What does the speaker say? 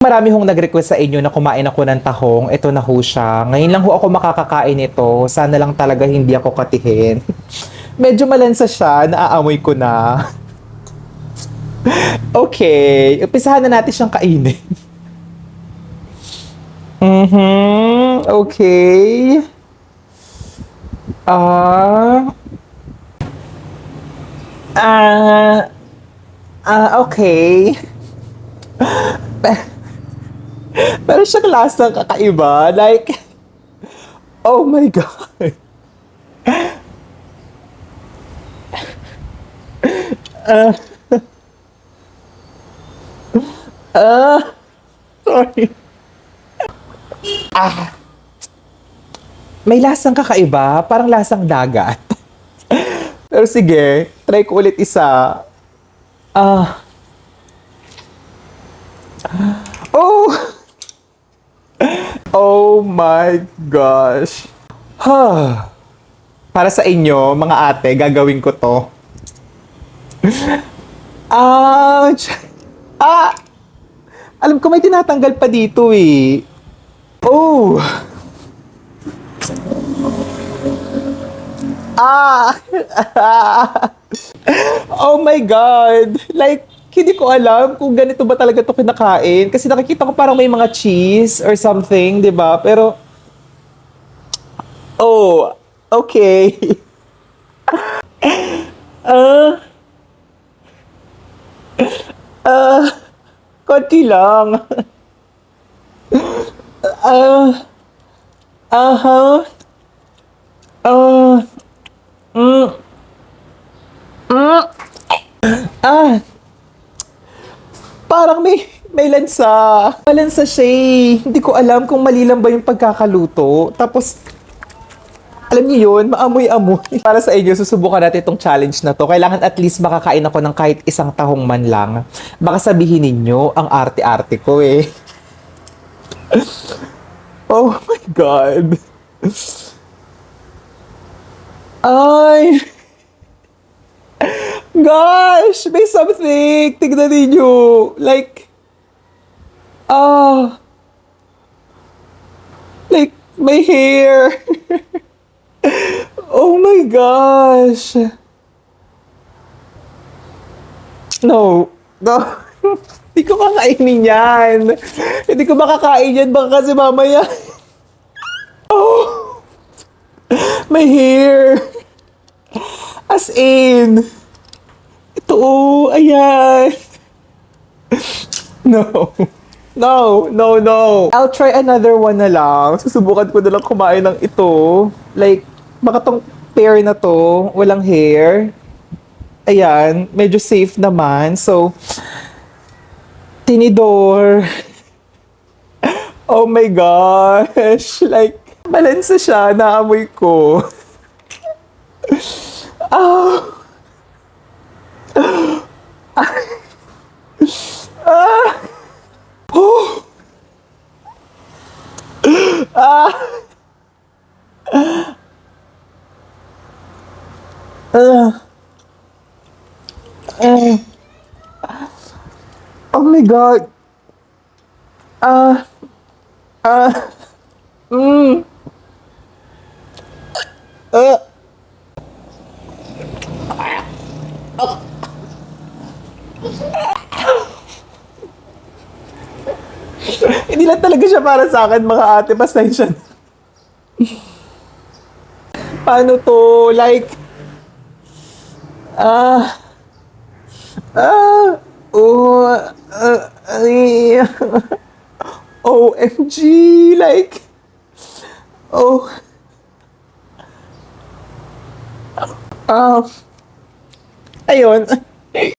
Marami hong nag-request sa inyo na kumain ako ng tahong. Ito na ho siya. Ngayon lang ho ako makakakain ito. Sana lang talaga hindi ako katihin. Medyo malansa siya. Naaamoy ko na. okay. Umpisahan na natin siyang kainin. Mhm. Okay. Ah. Ah. Ah, okay. Pero siyang lasang kakaiba. Like, oh my God. Ah. Ah. sorry. Ah. May lasang kakaiba. Parang lasang dagat. Pero sige, try ko ulit isa. Ah. Oh! Oh my gosh. Ha. Para sa inyo, mga ate, gagawin ko to. Ouch! Ah! Alam ko may tinatanggal pa dito eh. Oh! Ah! oh my God! Like, hindi ko alam kung ganito ba talaga to kinakain. Kasi nakikita ko parang may mga cheese or something, di ba? Pero, oh, okay. Ah, ah, konti lang. Ah, aha. Ah, mm, mm, ah, parang may may lansa. Malansa siya eh. Hindi ko alam kung mali lang ba yung pagkakaluto. Tapos, alam niyo yun, maamoy-amoy. Para sa inyo, susubukan natin itong challenge na to. Kailangan at least makakain ako ng kahit isang tahong man lang. Baka sabihin ninyo, ang arte-arte ko eh. oh my God. Ay! Gosh! May something! Tignan ninyo! Like, ah, like, my hair! oh my gosh! No. No. Hindi ko kakainin yan. Hindi ko makakain yan. Baka kasi mamaya. oh! My hair! As in, oh, ayan. No. No, no, no. I'll try another one na lang. Susubukan ko na lang kumain ng ito. Like, baka tong pair na to, walang hair. Ayan, medyo safe naman. So, tinidor. Oh my gosh. Like, balansa siya. Naamoy ko. Oh. Ah. Ah. Ah. Oh my god. Ah. Ah. Mm. Ah. Hindi lang talaga siya para sa akin, mga ate. Pasensya. Paano to? Like, ah, ah, oh, ah, ay, OMG, like, oh, um, ayun,